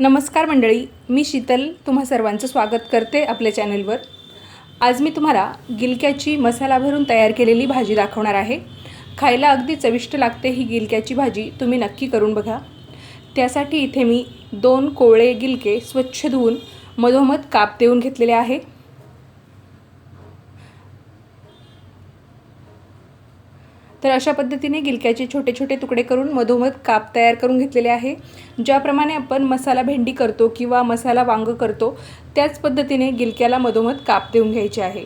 नमस्कार मंडळी मी शीतल तुम्हा सर्वांचं स्वागत करते आपल्या चॅनलवर. आज मी तुम्हाला गिलक्याची मसाला भरून तयार केलेली भाजी दाखवणार आहे. खायला अगदी चविष्ट लागते ही गिलक्याची भाजी तुम्ही नक्की करून बघा. त्यासाठी इथे मी दोन कोवळे गिलके स्वच्छ धुवून मधोमध काप देऊन घेतलेले आहे. तर अशा पद्धतीने गिलक्याचे छोटे छोटे तुकडे करून मधोमध काप तयार करून घेतलेले आहे. ज्याप्रमाणे आपण मसाला भेंडी करतो किंवा मसाला वांग करतो त्याच पद्धतीने गिलक्याला मधोमध काप देऊन घ्यायचे आहे.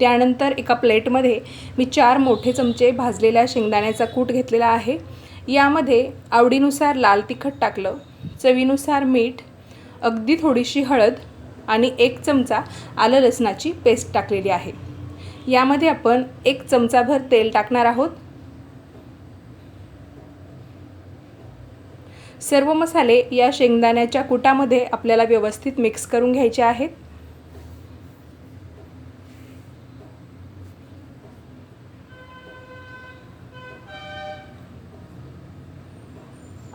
त्यानंतर एका प्लेटमध्ये मी चार मोठे चमचे भाजलेल्या शेंगदाण्याचा कूट घेतलेला आहे. यामध्ये आवडीनुसार लाल तिखट टाकलं चवीनुसार मीठ अगदी थोडीशी हळद आणि एक चमचा आलं लसणाची पेस्ट टाकलेली आहे. यामध्ये आपण एक चमचाभर तेल टाकणार आहोत. सर्व मसाले या शेंगदाण्याच्या कुटामध्ये आपल्याला व्यवस्थित मिक्स करून घ्यायचे आहेत.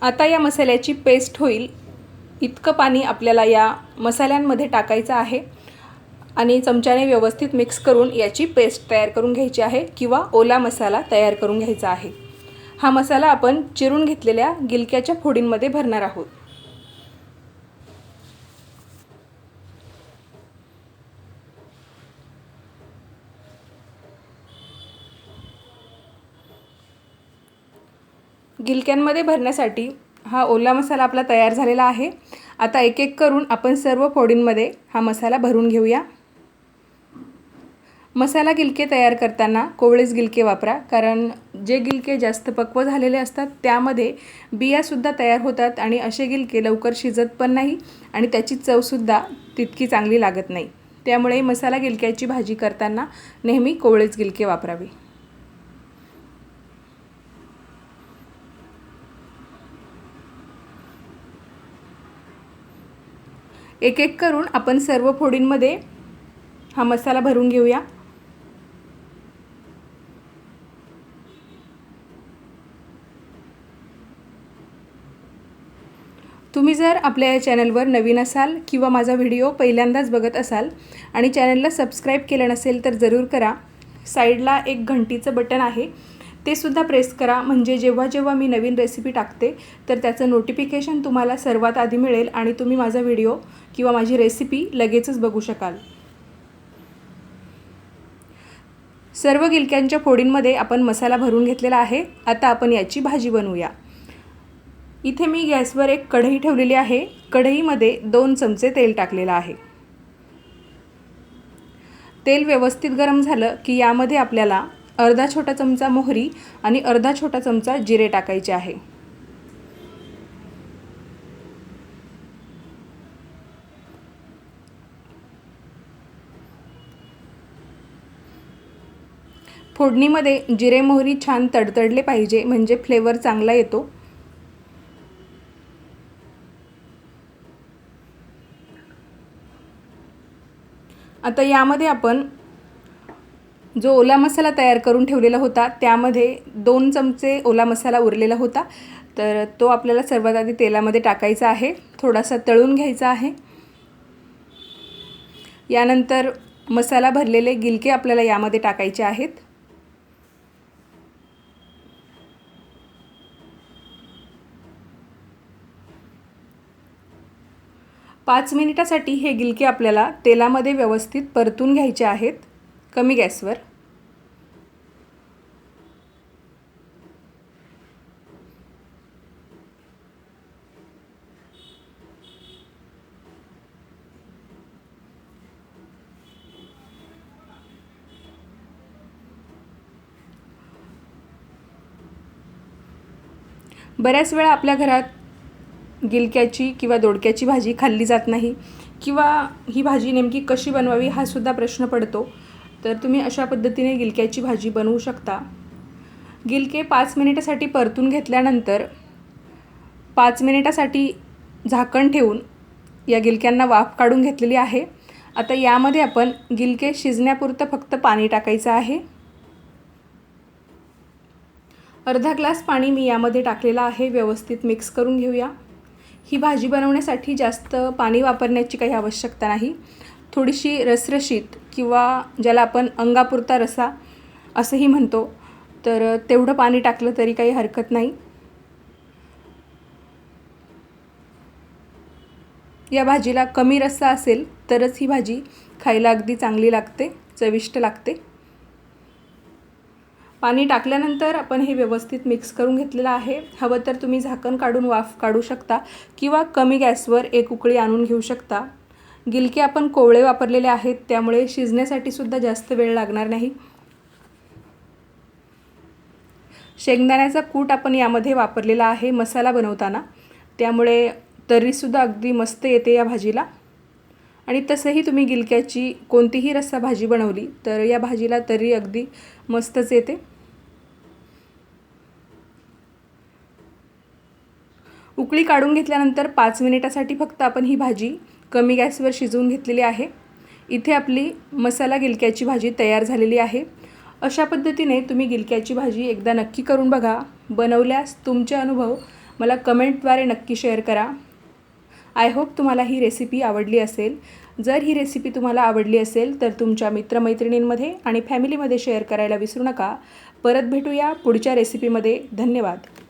आता या मसाल्याची पेस्ट होईल. इतकं पाणी आपल्याला या मसाल्यांमध्ये टाकायचं आहे. आणि चमच्याने व्यवस्थित मिक्स करून याची पेस्ट तयार करून घ्यायची आहे किंवा ओला मसाला तयार करून घ्यायचा आहे. हा मसाला आपण चिरून घेतलेल्या गिलक्याच्या फोडींमध्ये भरणार आहोत. गिलक्यांमध्ये भरण्यासाठी हा ओला मसाला आपला तयार झालेला आहे. आता एक एक करून आपण सर्व फोडींमध्ये हा मसाला भरून घेऊया. मसाला गिलके तयार करताना कोवळेच गिलके वापरा कारण जे गिलके जास्त पक्व झालेले असतात त्यामध्ये बियासुद्धा तयार होतात आणि असे गिलके लवकर शिजत पण नाही आणि त्याची चवसुद्धा तितकी चांगली लागत नाही. त्यामुळे मसाला गिलक्याची भाजी करताना नेहमी कोवळेच गिलके वापरावे. एक एक करून आपण सर्व फोडींमध्ये हा मसाला भरून घेऊया. तुम्ही जर आपल्या या चॅनलवर नवीन असाल किंवा माझा व्हिडिओ पहिल्यांदाच बघत असाल आणि चॅनलला सबस्क्राईब केलं नसेल तर जरूर करा. साईडला एक घंटीचं बटन आहे. ते सुद्धा प्रेस करा. म्हणजे जेव्हा जेव्हा मी नवीन रेसिपी टाकते तर त्याचं नोटिफिकेशन तुम्हाला सर्वात आधी मिळेल आणि तुम्ही माझा व्हिडिओ किंवा माझी रेसिपी लगेचच बघू शकाल. सर्व गिलक्यांच्या फोडींमध्ये आपण मसाला भरून घेतलेला आहे. आता आपण याची भाजी बनवूया. इथे मी गॅसवर एक कढई ठेवलेली आहे. कढईमध्ये दोन चमचे तेल टाकलेलं आहे. तेल व्यवस्थित गरम झालं की यामध्ये आपल्याला अर्धा छोटा चमचा मोहरी आणि अर्धा छोटा चमचा जिरे टाकायचे आहे. फोडणीमध्ये जिरे मोहरी छान तडतडले पाहिजे म्हणजे फ्लेवर चांगला येतो. आता यामध्ये आपण जो ओला मसाला तयार करून ठेवलेला होता त्यामध्ये दोन चमचे ओला मसाला उरलेला होता. तर तो आपल्याला सर्वात आधी तेलामध्ये टाकायचा आहे. थोडासा तळून घ्यायचा आहे. यानंतर मसाला भरलेले गिलके आपल्याला यामध्ये टाकायचे आहेत. पाच मिनिटासाठी हे गिलके आपल्याला तेलामध्ये व्यवस्थित परतून घ्यायचे आहेत. कमी गॅसवर. बऱ्याच वेळा आपल्या घरात गिलक्याची किंवा दोडक्याची भाजी खाल्ली जात नाही किंवा ही भाजी नेमकी कशी बनवावी हा सुद्धा प्रश्न पडतो. तर तुम्ही अशा पद्धतीने गिलक्याची भाजी बनवू शकता. गिलके पाच मिनिटासाठी परतून घेतल्यानंतर पाच मिनिटासाठी झाकण ठेवून या गिलक्यांना वाफ काढून घेतलेली आहे. आता यामध्ये आपण गिलके शिजण्यापुरतं फक्त पाणी टाकायचं आहे. अर्धा ग्लास पाणी मी यामध्ये टाकलेलं आहे. व्यवस्थित मिक्स करून घेऊया. ही भाजी बनवण्यासाठी जास्त पाणी वापरण्याची काही आवश्यकता नाही. थोडीशी रसरशीत किंवा ज्याला आपण अंगापुरता रसा असंही म्हणतो तर तेवढं पाणी टाकलं तरी काही हरकत नाही. या भाजीला कमी रस्सा असेल तरच ही भाजी खायला अगदी चांगली लागते चविष्ट लागते. पाणी टाकल्यानंतर आपण हे व्यवस्थित मिक्स करून घेतलेलं आहे. हवं तर तुम्ही झाकण काढून वाफ काढू शकता किंवा कमी गॅसवर एक उकळी आणून घेऊ शकता. गिलके आपण कोवळे वापरलेले आहेत त्यामुळे शिजण्यासाठी सुद्धा जास्त वेळ लागणार नाही. शेंगदाण्याचा कूट आपण यामध्ये वापरलेला आहे मसाला बनवताना. त्यामुळे तर्रीसुद्धा अगदी मस्त येते या भाजीला. आणि तसंही तुम्ही गिलक्याची कोणतीही रस्सा भाजी बनवली तर या भाजीला तर्री अगदी मस्तच येते. उकळी काढून घेतल्यानंतर पाच मिनिटासाठी फक्त आपण ही भाजी कमी गॅसवर शिजवून घेतलेली आहे. इथे आपली मसाला गिलक्याची भाजी तयार झालेली आहे. अशा पद्धतीने तुम्ही गिलक्याची भाजी एकदा नक्की करून बघा. बनवल्यास तुमचे अनुभव मला कमेंटद्वारे नक्की शेअर करा. आय होप तुम्हाला ही रेसिपी आवडली असेल. जर ही रेसिपी तुम्हाला आवडली असेल तर तुमच्या मित्रमैत्रिणींमध्ये आणि फॅमिलीमध्ये शेअर करायला विसरू नका. परत भेटूया पुढच्या रेसिपीमध्ये. धन्यवाद.